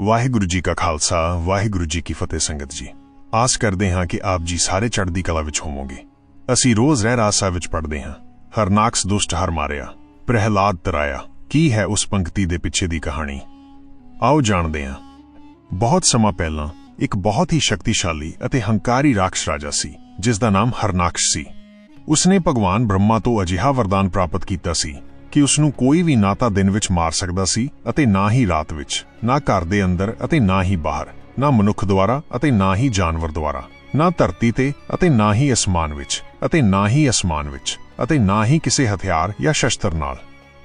ਵਾਹਿਗੁਰੂ ਜੀ ਕਾ ਖਾਲਸਾ, ਵਾਹਿਗੁਰੂ ਜੀ ਕੀ ਫਤਿਹ ਸੰਗਤ ਜੀ। ਆਸ ਕਰਦੇ ਹਾਂ ਕਿ ਆਪ ਜੀ ਸਾਰੇ ਚੜ੍ਹਦੀ ਕਲਾ ਵਿੱਚ ਹੋਵੋਗੇ। ਅਸੀਂ ਰੋਜ਼ ਰਹਿ ਰਾਸਾ ਵਿੱਚ ਪੜ੍ਹਦੇ ਹਾਂ। ਹਰਨਾਕਸ ਦੁਸ਼ਟ ਹਰ ਮਾਰਿਆ, ਪ੍ਰਹਿਲਾਦ ਤਰਾਇਆ, ਕੀ ਹੈ ਉਸ ਪੰਕਤੀ ਦੇ ਪਿੱਛੇ ਦੀ ਕਹਾਣੀ? ਆਓ ਜਾਣਦੇ ਹਾਂ। ਬਹੁਤ ਸਮਾਂ ਪਹਿਲਾਂ ਇੱਕ ਬਹੁਤ ਹੀ ਸ਼ਕਤੀਸ਼ਾਲੀ ਅਤੇ ਹੰਕਾਰੀ ਰਾਖਸ਼ ਰਾਜਾ ਸੀ ਜਿਸ ਦਾ ਨਾਮ ਹਰਨਾਕਸ਼ ਸੀ। ਉਸਨੇ ਭਗਵਾਨ ਬ੍ਰਹਮਾ ਤੋਂ ਅਜਿਹਾ ਵਰਦਾਨ ਪ੍ਰਾਪਤ ਕੀਤਾ ਸੀ ਕਿ ਉਸ ਨੂੰ ਕੋਈ ਵੀ ਨਾ ਤਾਂ ਦਿਨ ਵਿੱਚ ਮਾਰ ਸਕਦਾ ਸੀ ਅਤੇ ਨਾ ਹੀ ਰਾਤ ਵਿੱਚ, ਨਾ ਘਰ ਦੇ ਅੰਦਰ ਅਤੇ ਨਾ ਹੀ ਬਾਹਰ, ਨਾ ਮਨੁੱਖ ਦੁਆਰਾ ਅਤੇ ਨਾ ਹੀ ਜਾਨਵਰ ਦੁਆਰਾ, ਨਾ ਧਰਤੀ ਤੇ ਅਤੇ ਨਾ ਹੀ ਅਸਮਾਨ ਵਿੱਚ, ਅਤੇ ਨਾ ਹੀ ਅਸਮਾਨ ਵਿੱਚ, ਅਤੇ ਨਾ ਹੀ ਕਿਸੇ ਹਥਿਆਰ ਜਾਂ ਸ਼ਸਤਰ ਨਾਲ।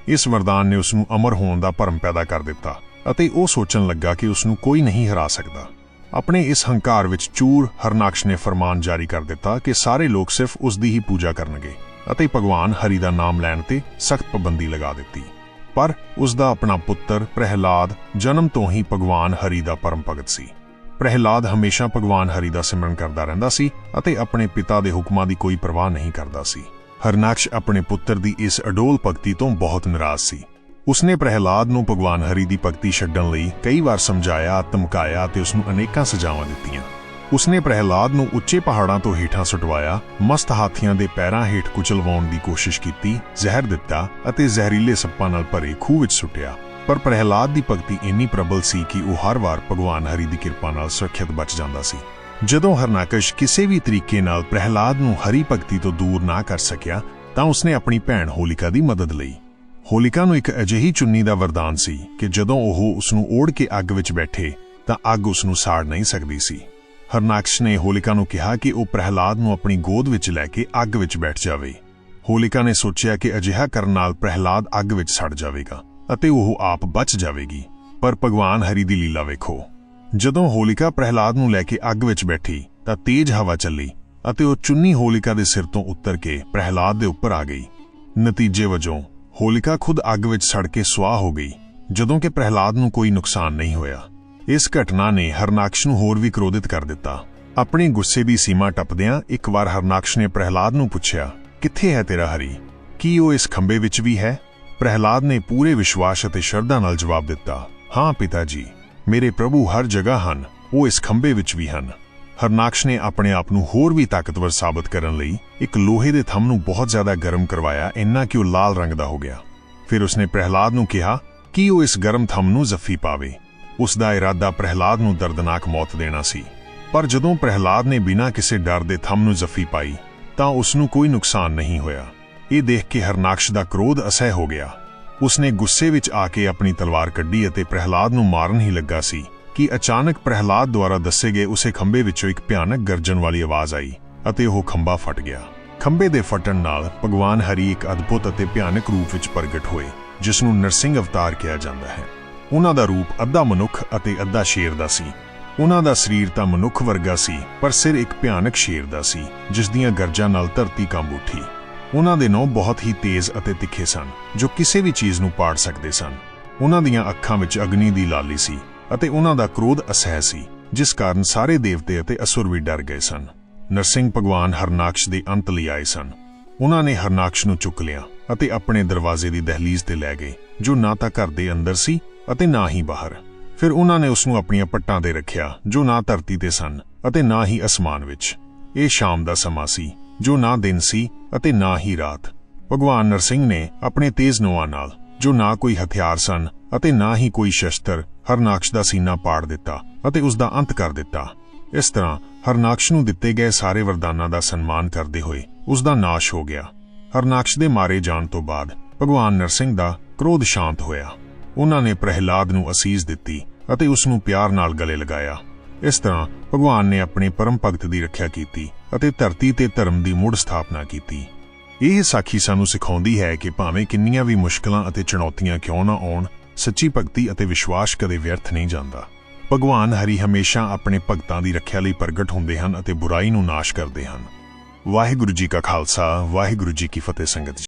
ਇਸ ਵਰਦਾਨ ਨੇ ਉਸ ਨੂੰ ਅਮਰ ਹੋਣ ਦਾ ਭਰਮ ਪੈਦਾ ਕਰ ਦਿੱਤਾ ਅਤੇ ਉਹ ਸੋਚਣ ਲੱਗਾ ਕਿ ਉਸ ਨੂੰ ਕੋਈ ਨਹੀਂ ਹਰਾ ਸਕਦਾ। ਆਪਣੇ ਇਸ ਹੰਕਾਰ ਵਿੱਚ ਚੂਰ ਹਰਨਾਕਸ਼ ਨੇ ਫਰਮਾਨ ਜਾਰੀ ਕਰ ਦਿੱਤਾ ਕਿ ਸਾਰੇ ਲੋਕ ਸਿਰਫ ਉਸ ਦੀ ਹੀ ਪੂਜਾ ਕਰਨਗੇ। ਅਤੇ ਭਗਵਾਨ ਹਰੀ ਦਾ ਨਾਮ ਲੈਣ ਤੇ ਸਖਤ ਪਾਬੰਦੀ ਲਗਾ ਦਿੱਤੀ। ਪਰ ਉਸ ਦਾ ਆਪਣਾ ਪੁੱਤਰ ਪ੍ਰਹਿਲਾਦ ਜਨਮ ਤੋਂ ਹੀ ਭਗਵਾਨ ਹਰੀ ਦਾ ਪਰਮ ਭਗਤ ਸੀ। ਪ੍ਰਹਿਲਾਦ ਹਮੇਸ਼ਾ ਭਗਵਾਨ ਹਰੀ ਦਾ ਸਿਮਰਨ ਕਰਦਾ ਰਹਿੰਦਾ ਸੀ ਅਤੇ ਆਪਣੇ ਪਿਤਾ ਦੇ ਹੁਕਮਾਂ ਦੀ ਕੋਈ ਪਰਵਾਹ ਨਹੀਂ ਕਰਦਾ ਸੀ। ਹਰਨਾਕਸ਼ ਆਪਣੇ ਪੁੱਤਰ ਦੀ ਇਸ ਅਡੋਲ ਭਗਤੀ ਤੋਂ ਬਹੁਤ ਨਿਰਾਸ਼ ਸੀ। ਉਸਨੇ ਪ੍ਰਹਿਲਾਦ ਨੂੰ ਭਗਵਾਨ ਹਰੀ ਦੀ ਭਗਤੀ ਛੱਡਣ ਲਈ ਕਈ ਵਾਰ ਸਮਝਾਇਆ, ਧਮਕਾਇਆ ਤੇ ਉਸ ਨੂੰ ਅਨੇਕਾਂ ਸਜ਼ਾਵਾਂ ਦਿੱਤੀਆਂ। ਉਸਨੇ ਪ੍ਰਹਿਲਾਦ ਨੂੰ ਉੱਚੇ ਪਹਾੜਾਂ ਤੋਂ ਹੇਠਾਂ ਸੁਟਵਾਇਆ, ਮਸਤ ਹਾਥੀਆਂ ਦੇ ਪੈਰਾਂ ਹੇਠ ਕੁਚਲਵਾਉਣ ਦੀ ਕੋਸ਼ਿਸ਼ ਕੀਤੀ, ਜ਼ਹਿਰ ਦਿੱਤਾ ਅਤੇ ਜ਼ਹਿਰੀਲੇ ਸੱਪਾਂ ਨਾਲ ਭਰੇ ਖੂਹ ਵਿੱਚ ਸੁੱਟਿਆ। ਪਰ ਪ੍ਰਹਿਲਾਦ ਦੀ ਭਗਤੀ ਇੰਨੀ ਪ੍ਰਬਲ ਸੀ ਕਿ ਉਹ ਹਰ ਵਾਰ ਭਗਵਾਨ ਹਰੀ ਦੀ ਕਿਰਪਾ ਨਾਲ ਸੁਰੱਖਿਅਤ ਬਚ ਜਾਂਦਾ ਸੀ। ਜਦੋਂ ਹਰਨਾਕਸ਼ ਕਿਸੇ ਵੀ ਤਰੀਕੇ ਨਾਲ ਪ੍ਰਹਿਲਾਦ ਨੂੰ ਹਰੀ ਭਗਤੀ ਤੋਂ ਦੂਰ ਨਾ ਕਰ ਸਕਿਆ, ਤਾਂ ਉਸਨੇ ਆਪਣੀ ਭੈਣ ਹੋਲਿਕਾ ਦੀ ਮਦਦ ਲਈ। ਹੋਲਿਕਾ ਨੂੰ ਇੱਕ ਅਜਿਹੀ ਚੁੰਨੀ ਦਾ ਵਰਦਾਨ ਸੀ ਕਿ ਜਦੋਂ ਉਹ ਉਸ ਨੂੰ ਓੜ ਕੇ ਅੱਗ ਵਿੱਚ ਬੈਠੇ, ਤਾਂ ਅੱਗ ਉਸ ਨੂੰ ਸਾੜ ਨਹੀਂ ਸਕਦੀ ਸੀ। ਹਰਨਾਕਸ਼ ਨੇ ਹੋਲਿਕਾ ਨੂੰ ਕਿਹਾ ਕਿ ਉਹ ਪ੍ਰਹਿਲਾਦ ਨੂੰ ਆਪਣੀ ਗੋਦ ਵਿੱਚ ਲੈ ਕੇ ਅੱਗ ਵਿੱਚ ਬੈਠ ਜਾਵੇ। ਹੋਲਿਕਾ ਨੇ ਸੋਚਿਆ ਕਿ ਅਜਿਹਾ ਕਰਨ ਨਾਲ ਪ੍ਰਹਿਲਾਦ ਅੱਗ ਵਿੱਚ ਸੜ ਜਾਵੇਗਾ ਅਤੇ ਉਹ ਆਪ ਬਚ ਜਾਵੇਗੀ। ਪਰ ਭਗਵਾਨ ਹਰੀ ਦੀ ਲੀਲਾ ਵੇਖੋ। ਜਦੋਂ ਹੋਲਿਕਾ ਪ੍ਰਹਿਲਾਦ ਨੂੰ ਲੈ ਕੇ ਅੱਗ ਵਿੱਚ ਬੈਠੀ, ਤਾਂ ਤੇਜ਼ ਹਵਾ ਚੱਲੀ ਅਤੇ ਉਹ ਚੁੰਨੀ ਹੋਲਿਕਾ ਦੇ ਸਿਰ ਤੋਂ ਉੱਤਰ ਕੇ ਪ੍ਰਹਿਲਾਦ ਦੇ ਉੱਪਰ ਆ ਗਈ। ਨਤੀਜੇ ਵਜੋਂ, ਹੋਲਿਕਾ ਖੁਦ ਅੱਗ ਵਿੱਚ ਸੜ ਕੇ ਸੁਆਹ ਹੋ ਗਈ, ਜਦੋਂ ਕਿ ਪ੍ਰਹਿਲਾਦ ਨੂੰ ਕੋਈ ਨੁਕਸਾਨ ਨਹੀਂ ਹੋਇਆ। ਇਸ ਘਟਨਾ ਨੇ ਹਰਨਾਕਸ਼ ਨੂੰ ਹੋਰ ਵੀ ਕ੍ਰੋਧਿਤ ਕਰ ਦਿੱਤਾ। ਆਪਣੇ ਗੁੱਸੇ ਦੀ ਸੀਮਾ ਟੱਪਦਿਆਂ ਇੱਕ ਵਾਰ ਹਰਨਾਕਸ਼ ਨੇ ਪ੍ਰਹਿਲਾਦ ਨੂੰ ਪੁੱਛਿਆ, ਕਿੱਥੇ ਹੈ ਤੇਰਾ ਹਰੀ? ਕੀ ਉਹ ਇਸ ਖੰਬੇ ਵਿੱਚ ਵੀ ਹੈ? ਪ੍ਰਹਿਲਾਦ ਨੇ ਪੂਰੇ ਵਿਸ਼ਵਾਸ ਅਤੇ ਸ਼ਰਧਾ ਨਾਲ ਜਵਾਬ ਦਿੱਤਾ, ਹਾਂ ਪਿਤਾ ਜੀ ਮੇਰੇ ਪ੍ਰਭੂ ਹਰ ਜਗ੍ਹਾ ਹਨ, ਉਹ ਇਸ ਖੰਬੇ ਵਿੱਚ ਵੀ ਹਨ। ਹਰਨਾਕਸ਼ ਨੇ ਆਪਣੇ ਆਪ ਨੂੰ ਹੋਰ ਵੀ ਤਾਕਤਵਰ ਸਾਬਤ ਕਰਨ ਲਈ ਇੱਕ ਲੋਹੇ ਦੇ ਥੰਮ ਨੂੰ ਬਹੁਤ ਜ਼ਿਆਦਾ ਗਰਮ ਕਰਵਾਇਆ, ਇੰਨਾ ਕਿ ਉਹ ਲਾਲ ਰੰਗ ਦਾ ਹੋ ਗਿਆ। ਫਿਰ ਉਸਨੇ ਪ੍ਰਹਿਲਾਦ ਨੂੰ ਕਿਹਾ, ਕਿ ਉਹ ਇਸ ਗਰਮ ਥੰਮ ਨੂੰ ਜ਼ਫੀ ਪਾਵੇ? ਉਸ ਦਾ ਇਰਾਦਾ ਪ੍ਰਹਿਲਾਦ ਨੂੰ ਦਰਦਨਾਕ ਮੌਤ ਦੇਣਾ ਸੀ। ਪਰ ਜਦੋਂ ਪ੍ਰਹਿਲਾਦ ਨੇ ਬਿਨਾਂ ਕਿਸੇ ਡਰ ਦੇ ਥੰਮ ਨੂੰ ਜ਼ਫੀ ਪਾਈ, ਤਾਂ ਉਸ ਨੂੰ ਕੋਈ ਨੁਕਸਾਨ ਨਹੀਂ ਹੋਇਆ। ਇਹ ਦੇਖ ਕੇ ਹਰਨਾਕਸ਼ ਦਾ ਕ੍ਰੋਧ ਅਸਹਿ ਹੋ ਗਿਆ। ਉਸਨੇ ਗੁੱਸੇ ਵਿੱਚ ਆ ਕੇ ਆਪਣੀ ਤਲਵਾਰ ਕੱਢੀ ਅਤੇ ਪ੍ਰਹਿਲਾਦ ਨੂੰ ਮਾਰਨ ਹੀ ਲੱਗਾ ਸੀ ਕਿ ਅਚਾਨਕ ਪ੍ਰਹਿਲਾਦ ਦੁਆਰਾ ਦੱਸੇ ਗਏ ਉਸੇ ਖੰਭੇ ਵਿੱਚੋਂ ਇੱਕ ਭਿਆਨਕ ਗਰਜਨ ਵਾਲੀ ਆਵਾਜ਼ ਆਈ ਅਤੇ ਉਹ ਖੰਭਾ ਫਟ ਗਿਆ। ਖੰਭੇ ਦੇ ਫਟਣ ਨਾਲ ਭਗਵਾਨ ਹਰੀ ਇੱਕ ਅਦਭੁਤ ਅਤੇ ਭਿਆਨਕ ਰੂਪ ਵਿੱਚ ਪ੍ਰਗਟ ਹੋਏ ਜਿਸ ਨੂੰ ਨਰਸਿੰਘ ਅਵਤਾਰ ਕਿਹਾ ਜਾਂਦਾ ਹੈ। ਉਹਨਾਂ ਦਾ ਰੂਪ ਅੱਧਾ ਮਨੁੱਖ ਅਤੇ ਅੱਧਾ ਸ਼ੇਰ ਦਾ ਸੀ। ਉਹਨਾਂ ਦਾ ਸਰੀਰ ਤਾਂ ਮਨੁੱਖ ਵਰਗਾ ਸੀ, ਪਰ ਸਿਰ ਇੱਕ ਭਿਆਨਕ ਸ਼ੇਰ ਦਾ ਸੀ, ਜਿਸ ਦੀਆਂ ਗਰਜਾਂ ਨਾਲ ਧਰਤੀ ਕੰਬ ਉੱਠੀ। ਉਹਨਾਂ ਦੇ ਨੌ ਬਹੁਤ ਹੀ ਤੇਜ਼ ਅਤੇ ਤਿੱਖੇ ਸਨ, ਜੋ ਕਿਸੇ ਵੀ ਚੀਜ਼ ਨੂੰ ਪਾੜ ਸਕਦੇ ਸਨ। ਉਹਨਾਂ ਦੀਆਂ ਅੱਖਾਂ ਵਿੱਚ ਅਗਨੀ ਦੀ ਲਾਲੀ ਸੀ ਅਤੇ ਉਹਨਾਂ ਦਾ ਕ੍ਰੋਧ ਅਸਹਿ ਸੀ, ਜਿਸ ਕਾਰਨ ਸਾਰੇ ਦੇਵਤੇ ਅਤੇ ਅਸੁਰ ਵੀ ਡਰ ਗਏ ਸਨ। ਨਰਸਿੰਘ ਭਗਵਾਨ ਹਰਨਾਕਸ਼ ਦੇ ਅੰਤ ਲਈ ਆਏ ਸਨ। ਉਹਨਾਂ ਨੇ ਹਰਨਾਕਸ਼ ਨੂੰ ਚੁੱਕ ਲਿਆ ਅਤੇ ਆਪਣੇ ਦਰਵਾਜ਼ੇ ਦੀ ਦਹਲੀਜ਼ ਤੇ ਲੈ ਗਏ, ਜੋ ਨਾ ਤਾਂ ਘਰ ਦੇ ਅੰਦਰ ਸੀ ਅਤੇ ਨਾ ਹੀ ਬਾਹਰ। ਫਿਰ ਉਹਨਾਂ ਨੇ ਉਸ ਨੂੰ ਆਪਣੀਆਂ ਪੱਟਾਂ ਤੇ ਰੱਖਿਆ, ਜੋ ਨਾ ਧਰਤੀ ਤੇ ਸਨ ਅਤੇ ਨਾ ਹੀ ਅਸਮਾਨ ਵਿੱਚ। ਇਹ ਸ਼ਾਮ ਦਾ ਸਮਾਂ ਸੀ, ਜੋ ਨਾ ਦਿਨ ਸੀ ਅਤੇ ਨਾ ਹੀ ਰਾਤ। ਭਗਵਾਨ ਨਰਸਿੰਘ ਨੇ ਆਪਣੇ ਤੇਜ਼ ਨੋਆਂ ਨਾਲ, ਜੋ ਨਾ ਕੋਈ ਹਥਿਆਰ ਸਨ ਅਤੇ ਨਾ ਹੀ ਕੋਈ ਸ਼ਸਤਰ, ਹਰਨਾਕਸ਼ ਦਾ ਸੀਨਾ ਪਾੜ ਦਿੱਤਾ ਅਤੇ ਉਸ ਦਾ ਅੰਤ ਕਰ ਦਿੱਤਾ। ਇਸ ਤਰ੍ਹਾਂ ਹਰਨਾਕਸ਼ ਨੂੰ ਦਿੱਤੇ ਗਏ ਸਾਰੇ ਵਰਦਾਨਾਂ ਦਾ ਸਨਮਾਨ ਕਰਦੇ ਹੋਏ ਉਸ ਦਾ ਨਾਸ਼ ਹੋ ਗਿਆ। ਹਰਨਾਕਸ਼ ਦੇ ਮਾਰੇ ਜਾਣ ਤੋਂ ਬਾਅਦ ਭਗਵਾਨ ਨਰਸਿੰਘ ਦਾ ਕ੍ਰੋਧ ਸ਼ਾਂਤ ਹੋਇਆ। ਉਹਨਾਂ ਨੇ ਪ੍ਰਹਿਲਾਦ ਨੂੰ ਅਸੀਸ ਦਿੱਤੀ ਅਤੇ ਉਸ ਨੂੰ ਪਿਆਰ ਨਾਲ ਗਲੇ ਲਗਾਇਆ। ਇਸ ਤਰ੍ਹਾਂ ਭਗਵਾਨ ਨੇ ਆਪਣੇ ਪਰਮ ਭਗਤ ਦੀ ਰੱਖਿਆ ਕੀਤੀ ਅਤੇ ਧਰਤੀ ਤੇ ਧਰਮ ਦੀ ਮੁੜ ਸਥਾਪਨਾ ਕੀਤੀ। ਇਹ ਸਾਖੀ ਸਾਨੂੰ ਸਿਖਾਉਂਦੀ ਹੈ ਕਿ ਭਾਵੇਂ ਕਿੰਨੀਆਂ ਵੀ ਮੁਸ਼ਕਲਾਂ ਅਤੇ ਚੁਣੌਤੀਆਂ ਕਿਉਂ ਨਾ ਆਉਣ, ਸੱਚੀ ਭਗਤੀ ਅਤੇ ਵਿਸ਼ਵਾਸ ਕਦੇ ਵਿਅਰਥ ਨਹੀਂ ਜਾਂਦਾ। ਭਗਵਾਨ ਹਰੀ ਹਮੇਸ਼ਾ ਆਪਣੇ ਭਗਤਾਂ ਦੀ ਰੱਖਿਆ ਲਈ ਪ੍ਰਗਟ ਹੁੰਦੇ ਹਨ ਅਤੇ ਬੁਰਾਈ ਨੂੰ ਨਾਸ਼ ਕਰਦੇ ਹਨ। ਵਾਹਿਗੁਰੂ ਜੀ ਕਾ ਖਾਲਸਾ, ਵਾਹਿਗੁਰੂ ਜੀ ਕੀ ਫਤਿਹ ਸੰਗਤ ਜੀ।